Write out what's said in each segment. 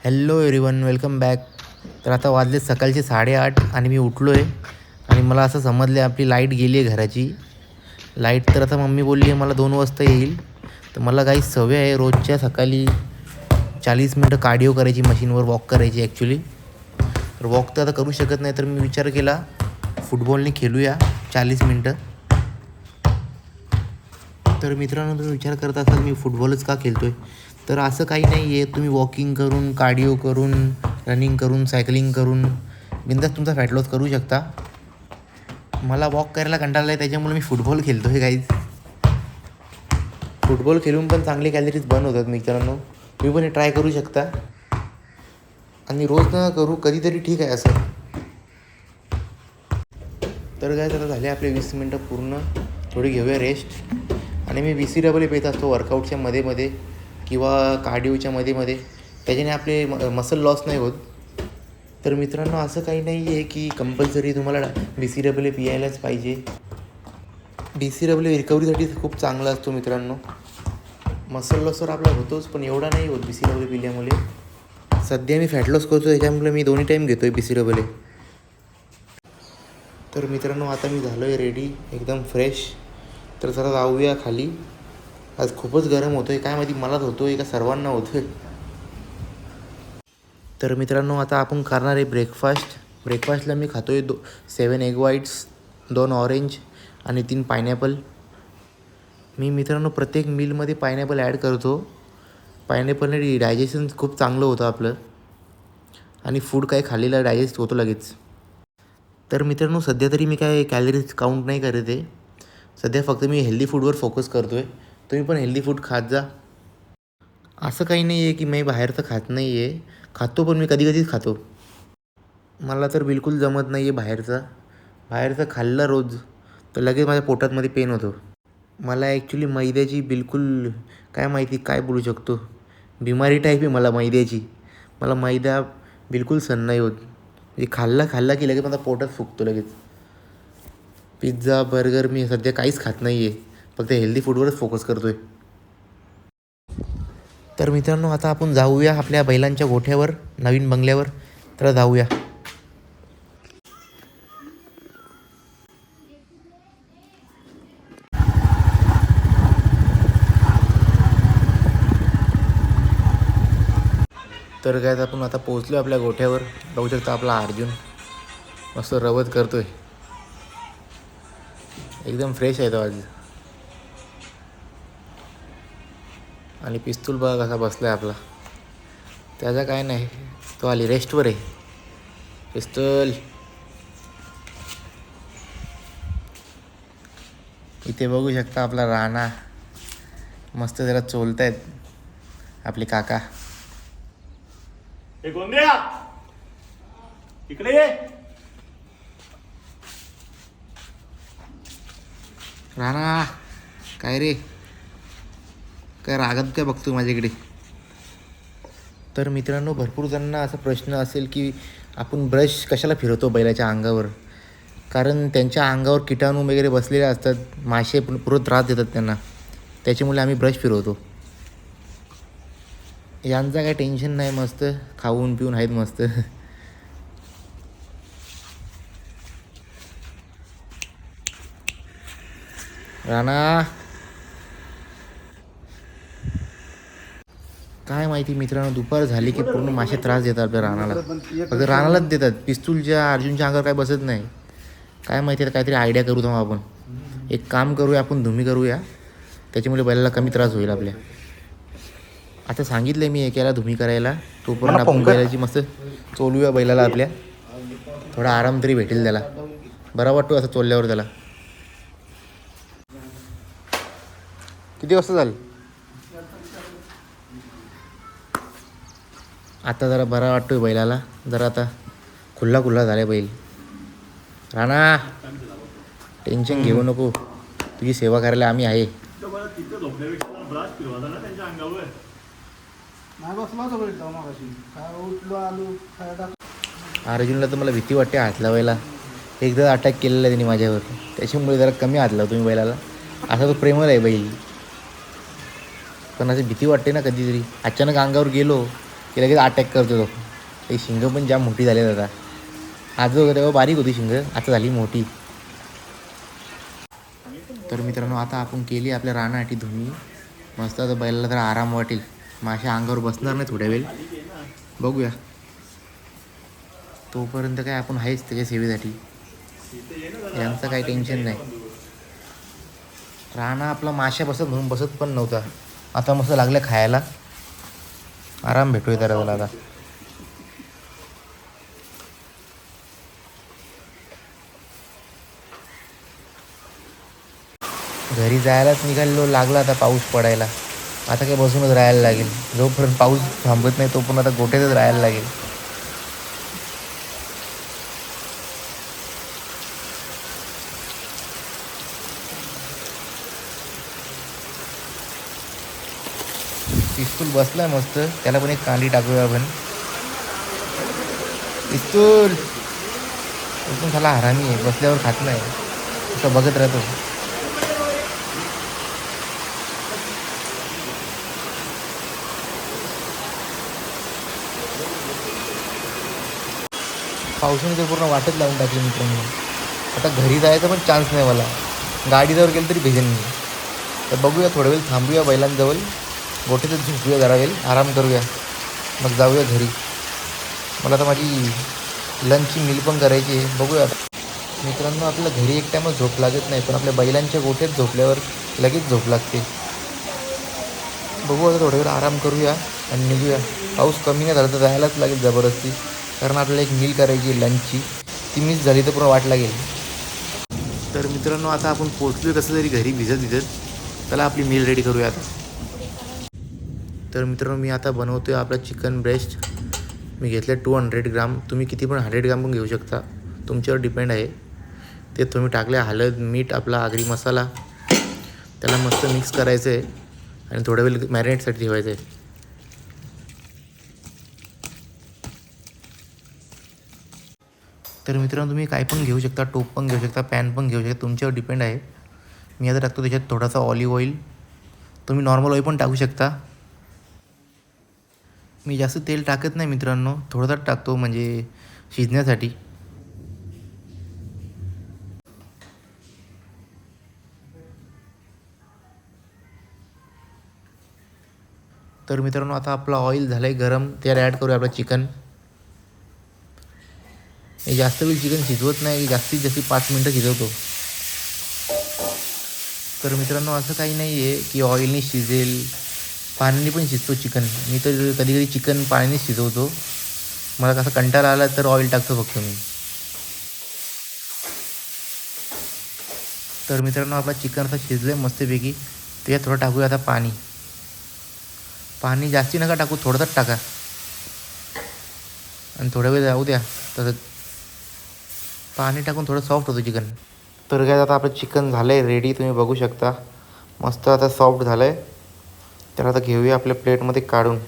Hello everyone welcome back तर आता वाजले सकाळचे साडेआठ आणि मी उठलो आहे आणि मला असं समजलं आहे आपली लाइट गेली आहे घराची. लाइट तर आता मम्मी बोलली आहे मला दोन वाजता येईल. तर मला काही सवय आहे रोजच्या सकाळी चाळीस मिनटं कार्डिओ करायची मशीनवर वॉक करायची ॲक्च्युली तर वॉक तर आता करू शकत नाही तर मी विचार केला फुटबॉलने खेळूया चाळीस मिनटं. तर मित्रांनो तुम्ही विचार करत असाल मी फुटबॉलच का खेळतो आहे तर असं काही नाही आहे. तुम्ही वॉकिंग करून कार्डिओ करून रनिंग करून सायकलिंग करून बिंदास तुमचा फॅट लॉस करू शकता. मला वॉक करायला कंटाळला आहे त्याच्यामुळे मी फुटबॉल खेळतो आहे काहीच फुटबॉल खेळून पण चांगले कॅलरीज बर्न होतात मित्रांनो. तुम्ही पण हे ट्राय करू शकता. आणि रोज न करू कधीतरी ठीक आहे असं. तर काय आता झाले आपले वीस मिनटं पूर्ण. थोडी घेऊया रेस्ट आणि मी वी सी डबल पेत असतो वर्कआउटच्या मध्ये मध्ये किंवा कार्डिओच्या मध्ये मध्ये. त्याच्याने आपले मसल लॉस नाही होत. तर मित्रांनो असं काही नाही आहे की कंपल्सरी तुम्हाला बी सी डबल ए पियायलाच पाहिजे. बी सी डबल ए रिकव्हरीसाठी खूप चांगला असतो मित्रांनो. मसल लॉस तर आपला होतोच पण एवढा नाही होत बी सी डबल ए पिल्यामुळे. सध्या मी फॅट लॉस करतो त्याच्यामुळे मी दोन्ही टाईम घेतो आहे बी सी डबल ए तर मित्रांनो आता मी झालो आहे रेडी एकदम फ्रेश तर जरा जाऊया खाली. आज खूपच गरम होतो आहे काय माहिती मलाच होतो आहे का सर्वांना होतो आहे तर मित्रांनो आता आपण करणार आहे ब्रेकफास्ट ब्रेकफास्टला मी खातो आहे दो सेवन एग व्हाईट्स दोन ऑरेंज आणि तीन पायनॅपल मी मित्रांनो प्रत्येक मीलमध्ये पायनॅपल ॲड करतो. पायनॅपलने डायजेशन खूप चांगलं होतं आपलं. आणि फूड काय खाल्लेलं डायजेस्ट होतो लगेच. तर मित्रांनो सध्या तरी मी काय कॅलरीज काउंट नाही करत आहे. सध्या फक्त मी हेल्दी फूडवर फोकस करतो आहे तुम्ही पण हेल्दी फूड खात जा. असं काही नाही आहे की मी बाहेरचं खात नाही आहे खातो पण मी कधी कधीच खातो. मला तर बिलकुल जमत नाही आहे बाहेरचं. बाहेरचं खाल्लं रोज तर लगेच माझ्या पोटातमध्ये पेन होतो. मला ॲक्च्युली मैद्याची बिलकुल काय माहिती काय बोलू शकतो. बिमारी टाईप आहे मला मैद्याची. मला मैदा बिलकुल सण नाही होत. म्हणजे खाल्ला खाल्ला की लगेच माझा पोटात फुगतो लगेच. पिझ्झा बर्गर मी सध्या काहीच खात नाही आहे फक्त हेल्दी फूडवरच फोकस करतो आहे तर मित्रांनो आता आपण जाऊया आपल्या बैलांच्या गोठ्यावर नवीन बंगल्यावर. तर जाऊया. तर काय आपण आता पोहोचलो आपल्या गोठ्यावर. बघू शकता आपला अर्जुन मस्त रवत करतोय. एकदम फ्रेश आहे तो आज. आणि पिस्तूल बघा कसा बसला आहे आपला. त्याचा काय नाही तो आली रेस्टवर आहे. पिस्तूल. इथे बघू शकता आपला राणा. मस्त जरा चोलतायत आपले काका. इकडे राणा काय रे? काय रागात काय बघतो माझ्याकडे? तर मित्रांनो भरपूर जणांना असा प्रश्न असेल की आपण ब्रश कशाला फिरवतो बैलाच्या अंगावर? कारण त्यांच्या अंगावर किटाणू वगैरे बसलेले असतात मासे पण त्रास देतात त्यांना. त्याच्यामुळे आम्ही ब्रश फिरवतो. यांचा काय टेन्शन नाही मस्त खाऊन पिऊन आहेत मस्त. राणा काय माहिती मित्रांनो दुपार झाली की पूर्ण मासे त्रास देतात आपल्या रानाला. फक्त रानालाच देतात. पिस्तूलच्या अर्जुनच्या अंगावर काय बसत नाही. काय माहिती आता काहीतरी आयडिया करू थांबा आपण. एक काम करूया आपण धुमी करूया. त्याच्यामुळे बैलाला कमी त्रास होईल आपल्या. आता सांगितलं मी एकाला धुमी करायला. तोपर्यंत आपण बैलाची मस्त चोलूया बैलाला आपल्या. थोडा आराम तरी भेटेल त्याला. बरा वाटतो असं चोलल्यावर त्याला. किती वाजता झालं? आता जरा बरा वाटतोय बैलाला. जरा आता खुल्ला खुल्ला झालाय बैल. राणा टेन्शन घेऊ नको. तुझी सेवा करायला आम्ही आहे. अर्जुनला तर मला भीती वाटते हात लावायला एकदा अटॅक केलेला आहे त्यांनी माझ्यावर. त्याच्यामुळे जरा कमी हात लावतो मी बैलाला. असा तो प्रेमळ आहे बैल. पण अशी भीती वाटते ना कधीतरी. अचानक अंगावर गेलो की लगेच अटॅक करतो तो. ते शिंग पण जाम मोठी झाली आता. आज तेव्हा हो, बारीक होती शिंग. आता झाली मोठी. तर मित्रांनो आता आपण केली आपल्या रानासाठी धुनी. मस्त आता बैलाला तर आराम वाटेल. माशा अंगावर बसणार नाही थोड्या वेळ. बघूया. तोपर्यंत काय आपण आहेच त्याच्या सेवेसाठी. यांचं काही टेन्शन नाही. राणा आपला माशा बसत म्हणून बसत पण नव्हता. आता मस्त लागलं खायला. आराम भेटू जरा त्याला आता. घरी जायलाच निघालो लागला आता पाऊस पडायला. आता काय बसूनच राहायला लागेल. जोपर्यंत पाऊस थांबत नाही तोपर्यंत आता गोट्यातच राहायला लागेल. बसला मस्त. त्याला पण एक कांडी टाकूया आपण. इस्तूल इथून पण हरामी आहे. बसल्यावर खात नाही. असं बघत राहतो. पावसाने तर पूर्ण वाटच लावून टाकली मित्रांनी. आता घरी जायचा पण चान्स नाही मला. गाडीजवळ गेलं तरी भेजेल मी. तर बघूया थोडा वेळ थांबूया बैलांजवळ. गोठ्यातच झोपूया जरा वेळ. आराम करूया. मग जाऊया घरी. मला तर माझी लंचची मिल पण करायची आहे. बघूया. मित्रांनो आपल्या घरी एक टायमच झोप लागत नाही पण आपल्या बैलांच्या गोठ्यात झोपल्यावर लगेच झोप लागते. बघू आता थोडा वेळ आराम करूया आणि निघूया. पाऊस कमी नाही झाला तर जायलाच लागेल जबरदस्ती. कारण आपल्याला एक मिल करायची लंचची ती मिस झाली तर पूर्ण वाट लागेल. तर मित्रांनो आता आपण पोचलोय कसं तरी घरी भिजत भिजत चला आपली मील रेडी करूया आता. तर मित्रांनो मी आता बनवतो आहे आपला चिकन ब्रेस्ट मी घेतलं टू हंड्रेड ग्राम. तुम्ही किती पण हंड्रेड ग्राम पण घेऊ शकता. तुमच्यावर डिपेंड आहे. ते तुम्ही टाकले हळद मीठ आपला आगरी मसाला. त्याला मस्त मिक्स करायचं आहे आणि थोडा वेळ मॅरिनेटसाठी ठेवायचं आहे तर मित्रांनो तुम्ही काय पण घेऊ शकता टोप पण घेऊ शकता पॅन पण घेऊ शकता तुमच्यावर डिपेंड आहे. मी आता टाकतो त्याच्यात थोडासा ऑलिव्ह ऑइल तुम्ही नॉर्मल ऑइल पण टाकू शकता. मी जास्त तेल टाकत नाही मित्रांनो. थोडंसं टाकतो म्हणजे शिजण्यासाठी. तर मित्रांनो आता आपला ऑइल झालं आहे गरम. त्याला ॲड करूया आपलं चिकन हे जास्त वेळ चिकन शिजवत नाही. जास्तीत जास्त पाच मिनटं शिजवतो. तर मित्रांनो असं काही नाही आहे की ऑइलनी शिजेल. पाण्याने पण शिजतो चिकन. मी तर कधी कधी चिकन पाण्याने शिजवतो. मला कसं कंटाळा आला तर ऑइल टाकतो फक्त मी. तर मित्रांनो आपला चिकन असं शिजलं आहे मस्तपैकी. त्याच्यात थोडं टाकूया आता पाणी. पाणी जास्ती नका टाकू थोडंसंच टाका. आणि थोडा वेळ जाऊ द्या. तसं पाणी टाकून थोडं सॉफ्ट होतं चिकन. तर काय आता आपलं चिकन झालं आहे रेडी तुम्ही बघू शकता. मस्त आता सॉफ्ट झालं आहे तर आता घेऊया आपल्या प्लेटमध्ये काढून.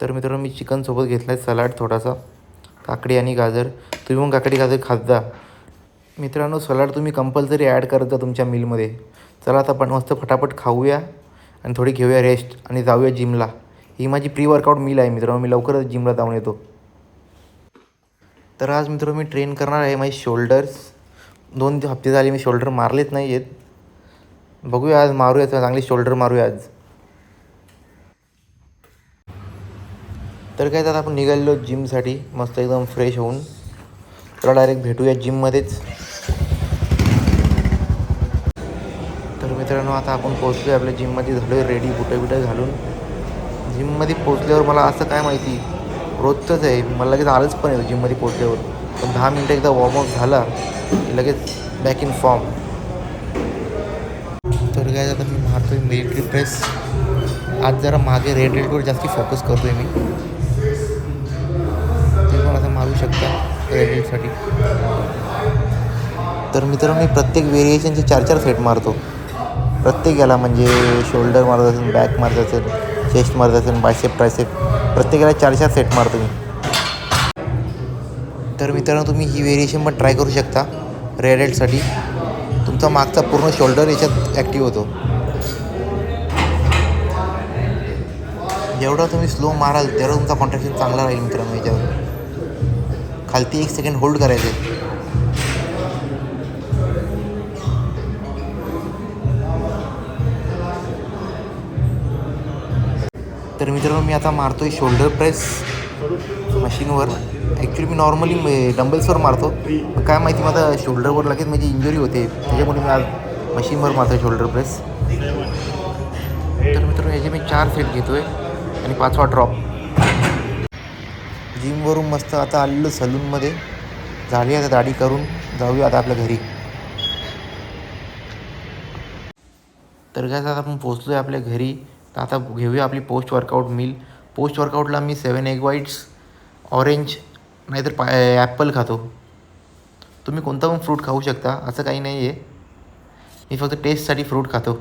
तर मित्रांनो मी चिकनसोबत घेतला आहे सलाड थोडासा काकडी आणि गाजर. तुम्ही मग काकडी गाजर खात जा. मित्रांनो सलाड तुम्ही कंपल्सरी ॲड करत जा तुमच्या मिलमध्ये चला आता आपण मस्त फटाफट खाऊया आणि थोडी घेऊया रेस्ट आणि जाऊया जिमला ही माझी प्री वर्कआउट मील आहे मित्रांनो मी लवकरच जिमला जाऊन येतो. तर आज मित्रांनो मी ट्रेन करणार आहे माझे शोल्डर्स दोन हप्ते झाले मी शोल्डर मारलेच नाही आहेत. बघूया आज मारूया चांगली शोल्डर मारूया आज. तर काय तर आपण निघालेलो जिमसाठी मस्त एकदम फ्रेश होऊन. तर डायरेक्ट भेटूया जिममध्येच तर मित्रांनो आता आपण पोहोचलो आहे आपल्या जिममध्ये झालो आहे रेडी बुटं बिटं घालून जिममध्ये पोचल्यावर मला असं काय माहिती? रोजचंच आहे. मला लगेच आलंच पण येतं जिममध्ये पोचल्यावर पण दहा मिनटं एकदा वॉर्मअप झाला की लगेच बॅक इन फॉर्म काय आता मी मारतो आहे मिलिटरी प्रेस आज जरा मागे रेड रेडवर जास्ती फोकस करतो आहे मी. ते पण असं मारू शकता रेड रेडसाठी तर मित्रांनो मी प्रत्येक व्हेरिएशनचे चार चार सेट मारतो. प्रत्येक याला म्हणजे शोल्डर मारत असेल बॅक मारत असेल चेस्ट मारत असेल बायसेप ट्रायसेप प्रत्येकाला चार चार सेट मारतो मी. तर मित्रांनो तुम्ही ही व्हेरिएशन पण ट्राय करू शकता रेड रेडसाठी तुमचा मागचा पूर्ण शोल्डर याच्यात ॲक्टिव्ह होतो. जेवढा तुम्ही स्लो माराल तेवढा तुमचा कॉन्ट्रॅक्शन चांगला राहील मित्रांनो याच्यावर. खालती एक सेकंड होल्ड करायचं. आहे तर मित्रांनो मी आता मारतोय शोल्डर प्रेस मशीनवर ॲक्च्युली मी नॉर्मली डंबल्सवर मारतो. काय माहिती माझा शोल्डरवर लगेच माझी इंजुरी होते. त्याच्यामुळे मी आज मशीनवर मारतो शोल्डर प्रेस तर मित्रांनो याचे मी चार सेट घेतो आहे आणि पाचवा ड्रॉप जिमवरून मस्त आता आलेलो सलूनमध्ये. झाली आता दाढी करून. जाऊया आता आपल्या घरी. तर काय आता आपण पोचलो आहे आपल्या घरी. तर आता घेऊया आपली पोस्ट वर्कआउट मिल पोस्ट वर्कआउटला मी सेवन एग वाईट्स ऑरेंज नाहीतर पा ॲपल खातो. तुम्ही कोणता पण फ्रूट खाऊ शकता असं काही नाही आहे मी फक्त टेस्टसाठी फ्रूट खातो.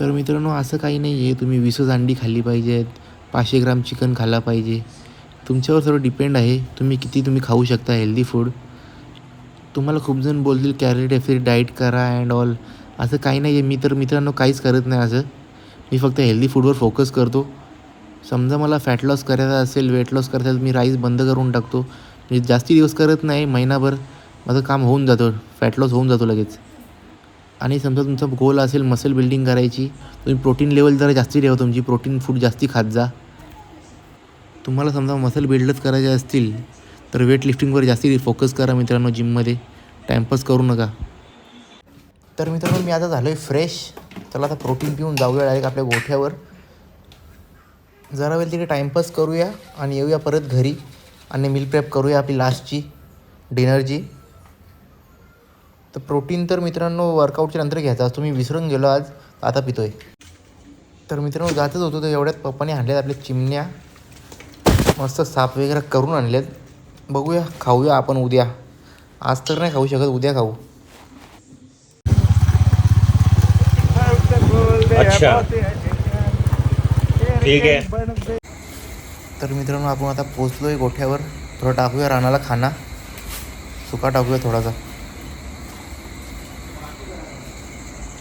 तर मित्रांनो असं काही नाही आहे तुम्ही वीसच अंडी खाल्ली पाहिजेत पाचशे ग्राम चिकन खाल्ला पाहिजे. तुमच्यावर सर्व डिपेंड आहे. तुम्ही किती तुम्ही खाऊ शकता हेल्दी फूड तुम्हाला खूप जण बोलतील कॅलरी डेफिट डाईट करा अँड ऑल असं काही नाही आहे मी तर मित्रांनो काहीच करत नाही असं. मी फक्त हेल्दी फूडवर फोकस करतो. समजा मला फॅट लॉस करायचा असेल वेट लॉस करायचा असेल मी राईस बंद करून टाकतो. मी जास्ती दिवस करत नाही महिनाभर माझं काम होऊन जातं फॅट लॉस होऊन जातो लगेच. आणि समजा तुमचा गोल असेल मसल बिल्डिंग करायची तुम्ही प्रोटीन लेवल जरा जास्ती ठेवा तुमची प्रोटीन फूड जास्ती खात जा. तुम्हाला समजा मसल बिल्डच करायचे असतील तर वेट लिफ्टिंगवर जास्ती फोकस करा मित्रांनो जिममध्ये टाईमपास करू नका. तर मित्रांनो मी आता झालो आहे फ्रेश चला आता प्रोटीन पिऊन जाऊया डायरेक्ट आपल्या गोठ्यावर. जरा वेळ तिकडे टाईमपास करूया आणि येऊया परत घरी आणि मिल प्रेप करूया आपली लास्टची डिनरची तर प्रोटीन तर मित्रांनो वर्कआउटच्या नंतर घ्यायचा. असतो मी विसरून गेलो आज आता पितोय. तर मित्रांनो जातच होतो तर एवढ्यात पप्पाने आणल्यात आपल्या चिमण्या. मस्त साफ वगैरे करून आणल्यात बघूया खाऊया आपण उद्या. आज तर नाही खाऊ शकत उद्या खाऊ. अच्छा. ठीक आहे. तर मित्रांनो आपण आता पोचलो आहे गोठ्यावर. थोडं टाकूया रानाला खाना. सुका टाकूया थोडासा.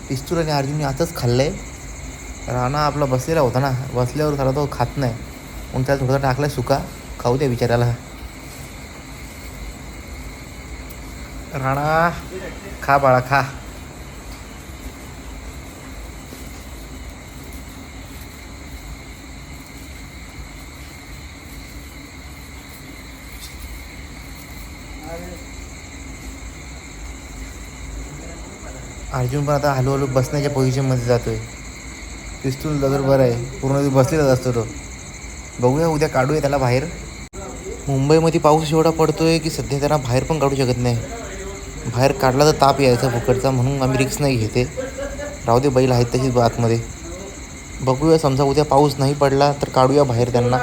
पिस्तूल आणि अर्जुनने आताच खाल्लं आहे राणा आपला बसलेला होता ना. बसल्यावर झाला तो खात नाही. म्हणून त्याला थोडासा टाकला सुका. खाऊ द्या बिचाऱ्याला. राणा खा बाळा खा. अर्जुन पण आता हळूहळू बसण्याच्या पोझिशनमध्ये जातो आहे पिस्तूल जर बरं आहे. पूर्ण दिवस बसलेलाच असतो तो. बघूया उद्या काढूया त्याला बाहेर. मुंबईमध्ये पाऊस एवढा पडतो आहे की सध्या त्यांना बाहेर पण काढू शकत नाही. बाहेर काढला तर ताप यायचा फुकटचा म्हणून आम्ही रिक्स नाही घेते. राहू दे बैल आहेत तशीच आतमध्ये. बघूया समजा उद्या पाऊस नाही पडला तर काढूया बाहेर त्यांना.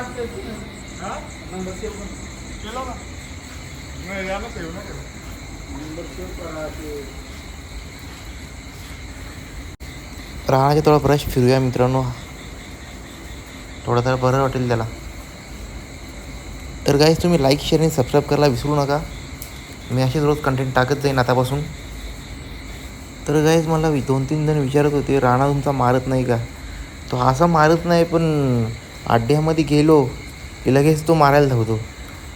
रानाच्या थोडा ब्रश फिरूया मित्रांनो. थोडं तर बरं वाटेल त्याला. तर गाईज तुम्ही लाईक शेअर आणि सबस्क्राईब करायला विसरू नका. मी असेच रोज कंटेंट टाकत जाईन आतापासून. तर गाईज मला दोन तीन जण विचारत होते राणा तुमचा मारत नाही का? तो असा मारत नाही पण आड्ड्यामध्ये गेलो की लगेच तो मारायला धावतो.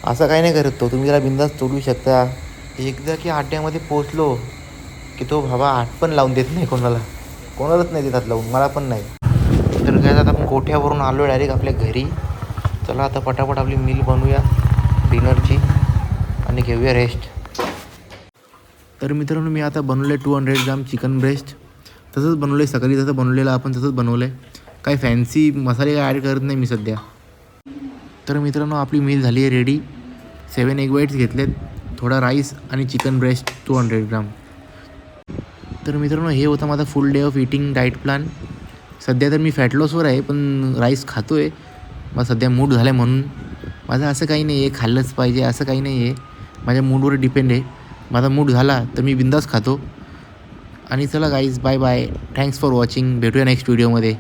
असं काही नाही करत तो. तुम्ही त्याला बिंदास तोडू शकता. एकदा की अड्ड्यामध्ये पोचलो की तो बाबा आठ पण लावून देत नाही कोणाला. कोणालाच नाही देतात लावून मला पण नाही. तर काय आता आपण कोठ्यावरून आलो डायरेक्ट आपल्या घरी. चला आता पटापट आपली मिल बनवूया डिनरची आणि घेऊया रेस्ट तर मित्रांनो मी आता बनवलं आहे two hundred gram chicken breast तसंच बनवलं आहे सकाळी जसं बनवलेलं आपण तसंच बनवलं आहे काही फॅन्सी मसाले काय ॲड करत नाही मी सध्या. तर मित्रांनो आपली मील झाली आहे रेडी सेवन एग वाईट्स घेतलेत थोडा राईस आणि chicken breast two hundred gram तर मित्रांनो हे होता माझा full day of eating diet plan सध्या तर मी फॅट लॉसवर आहे पण राईस खातो आहे मग सध्या मूड झाला आहे म्हणून. माझं असं काही नाही आहे खाल्लंच पाहिजे असं काही नाही आहे माझ्या मूडवर डिपेंड आहे. माझा मूड झाला तर मी बिंदास खातो. आणि चला guys bye bye thanks for watching भेटूया नेक्स्ट व्हिडिओमध्ये